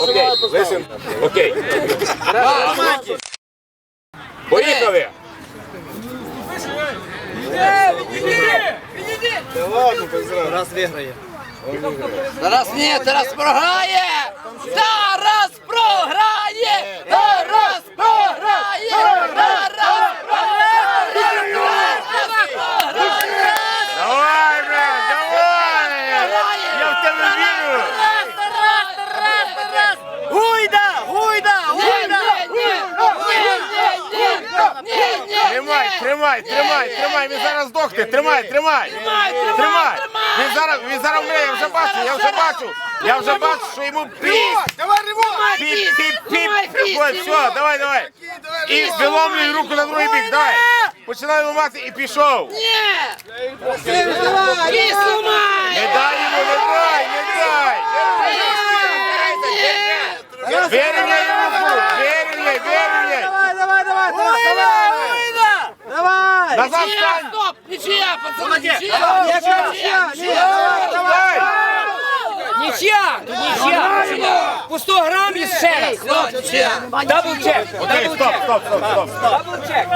Окей, listen. Окей. Поїхали! Раз виграє. Тарас ні, Тарас програє! Тарас програє! Тарас програє! Тарас програє! Давай, брат, давай! Я в тебе вірю! Гуйда! Гуйда! Гуйда! Тримай, тримай, тримай, тримай, він зараз здохне, тримай, тримай! Тримай! Він зараз, він зараз вмре, я вже бачу, я вже бачу! Я вже бачу, що йому піп! Давай ремонт! Піп, піп, піп! Приходь, все, давай, давай! І виломлюй руку на другий бік, давай! Починай ламати і пішов! Не дай йому, не дай, не дай! Вирівняй руку, вирівняй, вирівняй! Давай, давай, давай! Гуйда! Давай! Назад стань! Стоп! Нічия, пацани! Нічия! Нічия, нічия! Давай! Нічия! Тут нічия! По 100 грамів ще раз! Дабл чек! Окей, стоп, стоп, стоп, стоп. Дабл чек!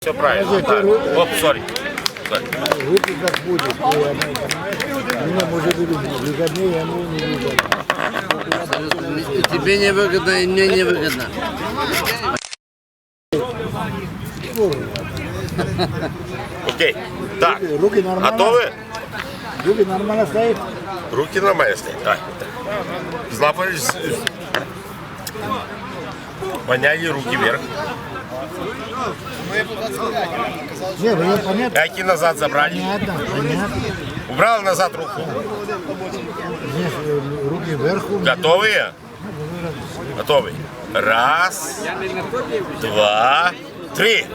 Все правильно. так. Оп, сорі. Сорі. Руки как будет. то я не знаю. Меня может быть выгоднее, а мне не выгодно. Тебе не выгодно и мне не выгодно. Окей. Так. Руки нормально. Готовы? Руки нормально стоят. Руки нормально стоят. Так. Злапались. Подняли руки вверх. Не, ну понятно. Назад забрали. Понятно, понятно. Убрали назад руку. Здесь э, руки вверху. Готовые? Готовы. Раз, два, три.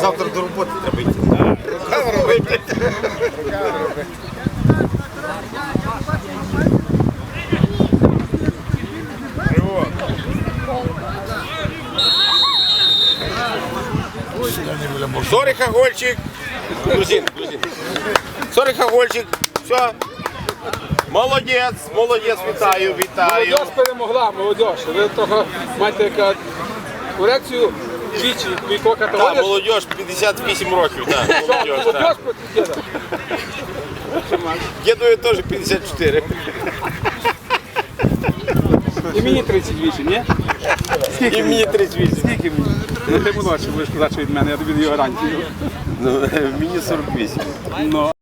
Завтра до роботи треба йти. Руками робити. Сорі, хагольчик. Грузин, грузин. Сорі, хагольчик. Все. Молодець, молодець, вітаю, вітаю. Молодь перемогла, молодь. Ви того маєте яка корекцію двічі вікова Так, категорія. молодь 58 років, так. Молодь, так. Дідові теж 54. І мені 38, ні? І мені 38. Скільки мені? Ну, ти молодший, будеш казати, що від мене, я тобі даю гарантію. Ну, мені 48. Ну.